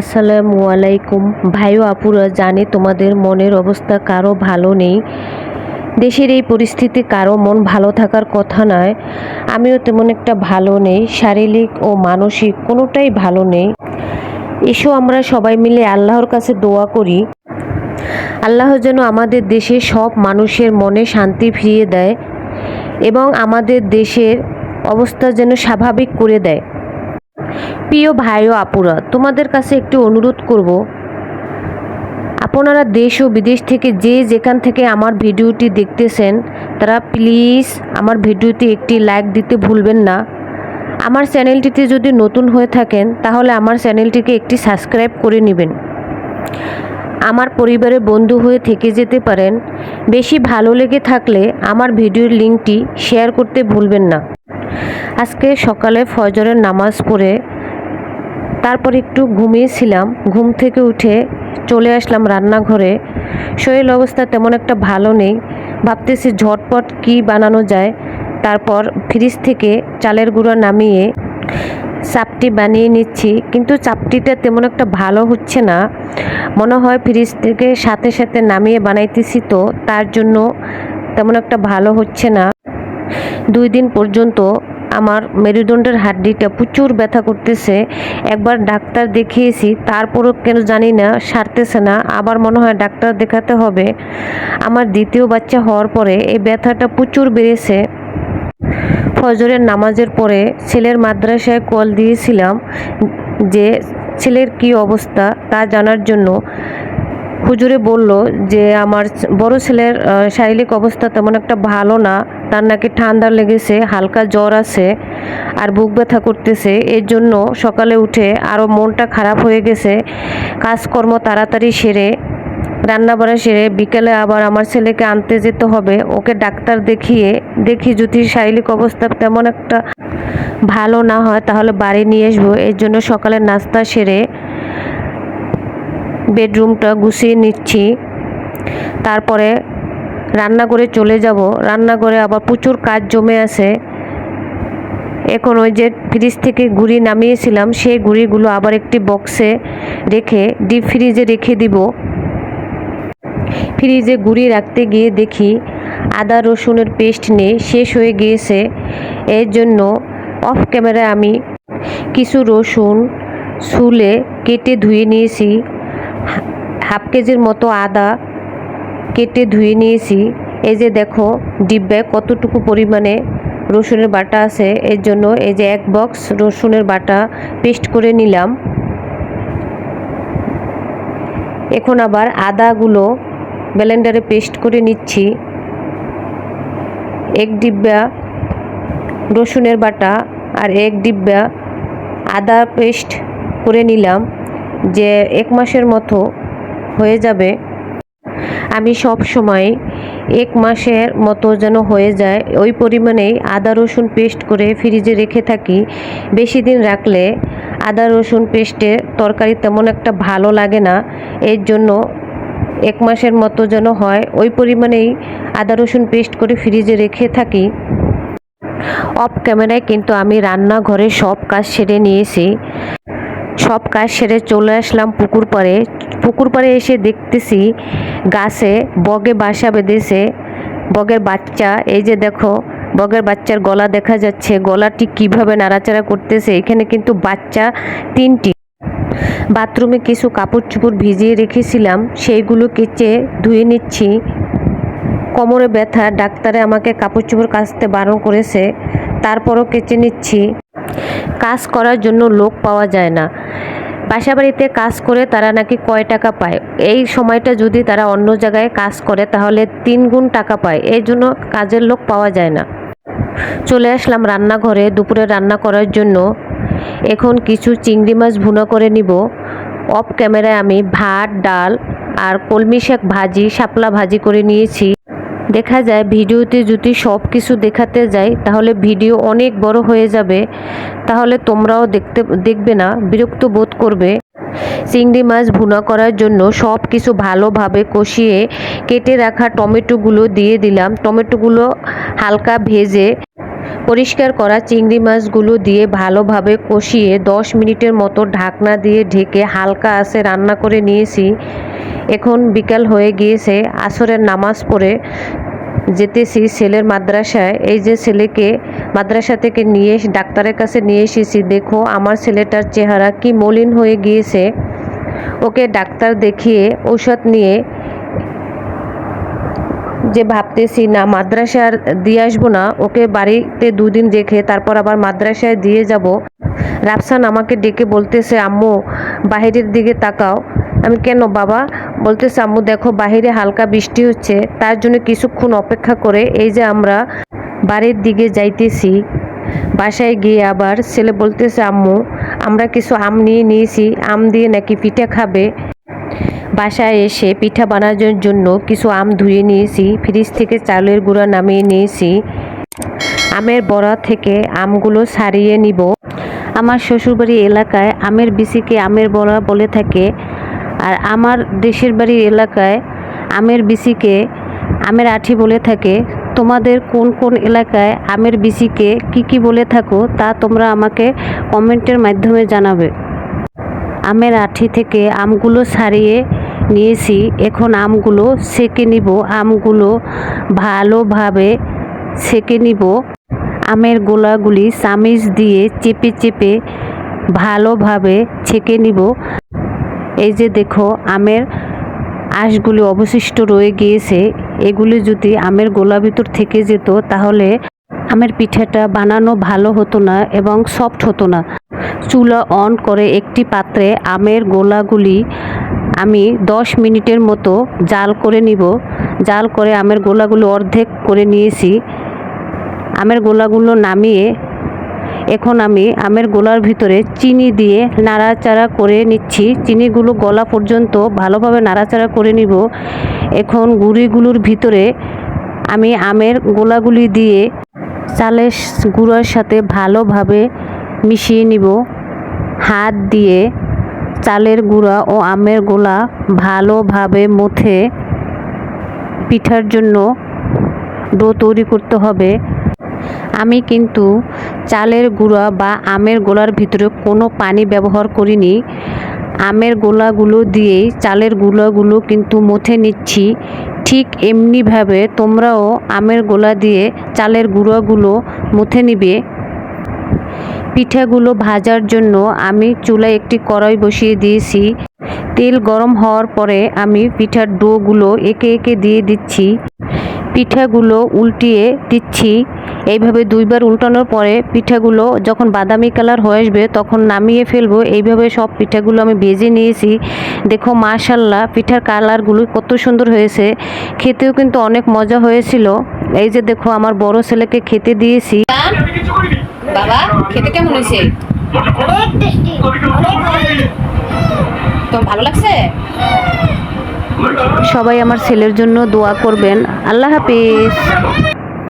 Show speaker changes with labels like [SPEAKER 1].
[SPEAKER 1] আসসালামু আলাইকুম। ভাই ও আপুরা, জানে তোমাদের মনের অবস্থা কারও ভালো নেই। দেশের এই পরিস্থিতি কারও মন ভালো থাকার কথা নয়। আমিও তেমন একটা ভালো নেই, শারীরিক ও মানসিক কোনোটাই ভালো নেই। এসো আমরা সবাই মিলে আল্লাহর কাছে দোয়া করি। আল্লাহ যেন আমাদের দেশে সব মানুষের মনে শান্তি ফিরিয়ে দেয় এবং আমাদের দেশের অবস্থা যেন স্বাভাবিক করে দেয়। প্রিয় ভাই ও আপুরা, তোমাদের কাছে একটু অনুরোধ করব। আপনারা দেশ ও বিদেশ থেকে যে যেখান থেকে আমার ভিডিওটি দেখতেছেন, তারা প্লিজ আমার ভিডিওতে একটি লাইক দিতে ভুলবেন না। আমার চ্যানেলটিতে যদি নতুন হয়ে থাকেন, তাহলে আমার চ্যানেলটিকে একটি সাবস্ক্রাইব করে নেবেন। আমার পরিবারের বন্ধু হয়ে থেকে যেতে পারেন। বেশি ভালো লেগে থাকলে আমার ভিডিওর লিঙ্কটি শেয়ার করতে ভুলবেন না। আজকে সকালে ফজরের নামাজ পড়ে তারপর একটু ঘুমিয়েছিলাম, ঘুম থেকে উঠে চলে আসলাম রান্নাঘরে। শরীর অবস্থা তেমন একটা ভালো নেই, ভাবতেছি ঝটপট কি বানানো যায়। তারপর ফ্রিজ থেকে চালের গুঁড়া নামিয়ে চাপটি বানিয়ে নিচ্ছি, কিন্তু চাপটিটা তেমন একটা ভালো হচ্ছে না। মনে হয় ফ্রিজ থেকে সাথে সাথে নামিয়ে বানাইতেছি তো, তার জন্য তেমন একটা ভালো হচ্ছে না। দুই দিন পর্যন্ত আমার মেরুদণ্ডের হাড্ডিটা প্রচুর ব্যথা করতেছে। একবার ডাক্তার দেখিয়েছি, তারপরও কেন জানি না, সারতেছে না। আবার মনে হয় ডাক্তার দেখাতে হবে। আমার দ্বিতীয় বাচ্চা হওয়ার পরে এই ব্যথাটা প্রচুর বেড়েছে। ফজরের নামাজের পরে ছেলের মাদ্রাসায় কল দিয়েছিলাম যে, ছেলের কি অবস্থা? তা জানার জন্য হুজুরে বলল যে, আমার বড় ছেলের শারীরিক অবস্থা তেমন একটা ভালো না। তার নাকি ঠান্ডা লেগেছে, হালকা জ্বর আছে আর বুক ব্যথা করতেছে। এর জন্য সকালে উঠে আরও মনটা খারাপ হয়ে গেছে। কাজকর্ম তাড়াতাড়ি সেরে রান্না বাড়া সেরে বিকেলে আবার আমার ছেলেকে আনতে যেতে হবে। ওকে ডাক্তার দেখিয়ে, দেখি যদি শারীরিক অবস্থা তেমন একটা ভালো না হয় তাহলে বাড়ি নিয়ে আসব। এর জন্য সকালে নাস্তা সেরে বেডরুমটা গুছিয়ে নিচ্ছি। তারপরে রান্নাঘরে চলে যাব। রান্নাঘরে আবার প্রচুর কাজ জমে আছে। এখন ওই যে ফ্রিজ থেকে গুড়ি নামিয়েছিলাম, সেই গুড়িগুলো আবার একটি বক্সে রেখে ডিপ ফ্রিজে রেখে দিব। ফ্রিজে গুড়ি রাখতে গিয়ে দেখি আদা, রসুনের পেস্ট নেই, শেষ হয়ে গিয়েছে। এর জন্য অফ ক্যামেরায় আমি কিছু রসুন শুলে কেটে ধুয়ে নিয়েছি। হাফ কেজির মতো আদা কেটে ধুয়ে নিয়েছি। এই যে দেখো ডিব্বায় কতটুকু পরিমাণে রসুনের বাটা আছে। এর জন্য এই যে এক বক্স রসুনের বাটা পেস্ট করে নিলাম। এখন আবার আদাগুলো ব্লেন্ডারে পেস্ট করে নিচ্ছি। এক ডিব্বা রসুনের বাটা আর এক ডিব্বা আদা পেস্ট করে নিলাম। যে এক মাসের মতো হয়ে যাবে। আমি সব সময় এক মাসের মতো যেন হয়ে যায়। ওই পরিমাণেই আদা রসুন পেস্ট করে ফ্রিজে রেখে থাকি। বেশি দিন রাখলে আদা রসুন পেস্টে তরকারি তেমন একটা ভালো লাগে না। এর জন্য এক মাসের মতো যেন হয়। ওই পরিমাণেই আদা রসুন পেস্ট করে ফ্রিজে রেখে থাকি। অফ ক্যামেরায় কিন্তু আমি রান্নাঘরে সব কাজ সেরে নিয়েছি। সব কাজ সেরে চলে আসলাম পুকুর পাড়ে। পুকুর পাড়ে এসে দেখতেছি গাছে বগে বাসা বেঁধেছে, বগের বাচ্চা। এই যে দেখো, বগের বাচ্চার গলা দেখা যাচ্ছে। গলাটি কীভাবে নাড়াচাড়া করতেছে, এখানে কিন্তু বাচ্চা তিনটি। বাথরুমে কিছু কাপড় চোপড় ভিজিয়ে রেখেছিলাম, সেইগুলো কেচে ধুয়ে নিচ্ছি। কোমরে ব্যথা, ডাক্তারে আমাকে কাপড় চোপড় কাচতে বারণ করেছে, তারপরও কেচে নিচ্ছি। কাজ করার জন্য লোক পাওয়া যায় না। বাসা বাড়িতে কাজ করে তারা নাকি কয় টাকা পায়? এই সময়টা যদি তারা অন্য জায়গায় কাজ করে, তাহলে তিন গুণ টাকা পায়। এই জন্য কাজের লোক পাওয়া যায় না। চলে আসলাম রান্নাঘরে। দুপুরে রান্না করার জন্য এখন কিছু চিংড়ি মাছ ভুনা করে নিব। অফ ক্যামেরায় আমি ভাত, ডাল আর কলমি শাক ভাজি, শাপলা ভাজি করে নিয়েছি। দেখা যায়, ভিডিওতে যদি সব কিছু দেখাতে যাই, তাহলে ভিডিও অনেক বড় হয়ে যাবে। তাহলে তোমরাও দেখতে, দেখবে না, বিরক্ত বোধ করবে। চিংড়ি মাছ ভুনা করার জন্য সব কিছু ভালোভাবে কষিয়ে কেটে রাখা টমেটোগুলো দিয়ে দিলাম। টমেটোগুলো হালকা ভেজে পরিষ্কার করা চিংড়ি মাছগুলো দিয়ে ভালোভাবে কষিয়ে দশ মিনিটের মতো ঢাকনা দিয়ে ঢেকে হালকা আঁচে রান্না করে নিয়েছি। এখন বিকাল হয়ে গিয়েছে, আসরের নামাজ পড়ে যেতেছি ছেলের মাদ্রাসায়। এই যে ছেলেকে মাদ্রাসা থেকে নিয়ে ডাক্তারের কাছে নিয়ে এসেছি, দেখো আমার ছেলেটার চেহারা কি মলিন হয়ে গিয়েছে। ওকে ডাক্তার দেখিয়ে ঔষধ নিয়ে যে ভাবতেছি, না মাদ্রাসায় আর দিয়ে আসব না, ওকে বাড়িতে দুদিন রেখে তারপর আবার মাদ্রাসায় দিয়ে যাব। রাফসান আমাকে ডেকে বলতেছে, আম্মু, বাহিরের দিকে তাকাও। আমি, কেন বাবা বলতেছে, আম্মু, দেখো, বাহিরে হালকা বৃষ্টি হচ্ছে, তার জন্য কিছুক্ষণ অপেক্ষা করে এই যে আমরা বাড়ির দিকে যাইতেছি, বাসায় গিয়ে আবার ছেলে বলতেছে, আম্মু, আমরা কিছু আম নিয়ে নিয়েছি, আম দিয়ে নাকি পিঠা খাবে? বাসায় এসে পিঠা বানানোর জন্য কিছু আম ধুয়ে নিয়েছি, ফ্রিজ থেকে চালের গুঁড়া নামিয়ে নিয়েছি, আমের বড়া থেকে আমগুলো ছাড়িয়ে নিব। আমার শ্বশুরবাড়ি এলাকায় আমের বিচিকে আমের বড়া বলে থাকে আর আমার দেশের বাড়ির এলাকায় আমের বিসিকে আমের আঠি বলে থাকে। তোমাদের কোন কোন এলাকায় আমের বিসিকে কি কি বলে থাকো তা তোমরা আমাকে কমেন্টের মাধ্যমে জানাবে। আমের আঠি থেকে আমগুলো সারিয়ে নিয়েছি। এখন আমগুলো সেকে নিব। আমগুলো ভালোভাবে সেকে নিব। আমের গোলাগুলি চামিচ দিয়ে চেপে চেপে ভালোভাবে ছেঁকে নিব। এই যে দেখো, আমের আঁশগুলি অবশিষ্ট রয়ে গিয়েছে। এগুলি যদি আমের গোলা ভিতর থেকে যেত, তাহলে আমের পিঠাটা বানানো ভালো হতো না এবং সফট হতো না। চুলা অন করে একটি পাত্রে আমের গোলাগুলি আমি দশ মিনিটের মতো জাল করে নিব। জাল করে আমের গোলাগুলো অর্ধেক করে নিয়েছি। আমের গোলাগুলো নামিয়ে এখন আমি আমের গোলার ভিতরে চিনি দিয়ে নাড়াচাড়া করে নিচ্ছি। চিনিগুলো গলা পর্যন্ত ভালোভাবে নাড়াচাড়া করে নিব। এখন গুঁড়িগুলোর ভিতরে আমি আমের গোলাগুলি দিয়ে চালের গুঁড়োর সাথে ভালোভাবে মিশিয়ে নিব। হাত দিয়ে চালের গুঁড়া ও আমের গোলা ভালোভাবে মথে পিঠার জন্য ডো তৈরি করতে হবে। আমি কিন্তু চালের গুঁড়া বা আমের গোলার ভিতরে কোনো পানি ব্যবহার করিনি। আমের গোলাগুলো দিয়েই চালের গুঁড়াগুলো কিন্তু মথে নিচ্ছি। ঠিক এমনিভাবে তোমরাও আমের গোলা দিয়ে চালের গুঁড়াগুলো মথে নিবে। পিঠাগুলো ভাজার জন্য আমি চুলায় একটি কড়াই বসিয়ে দিয়েছি। তেল গরম হওয়ার পরে আমি পিঠার ডোগুলো একে একে দিয়ে দিচ্ছি। পিঠাগুলো উল্টিয়ে দিচ্ছি। এইভাবে দুইবার উল্টানোর পরে পিঠাগুলো যখন বাদামি কালার হয়ে আসবে তখন নামিয়ে ফেলব। এইভাবে সব পিঠাগুলো আমি ভেজে নিয়েছি। দেখো মাশাল্লাহ পিঠার কালারগুলো কত সুন্দর হয়েছে। খেতেও কিন্তু অনেক মজা হয়েছিল। এই যে দেখো আমার বড় ছেলেকে খেতে দিয়েছি।
[SPEAKER 2] বাবা খেতে কেমন হয়েছে? তো ভালো লাগছে?
[SPEAKER 1] সবাই আমার ছেলের জন্য দোয়া করবেন। আল্লাহ হাফিজ।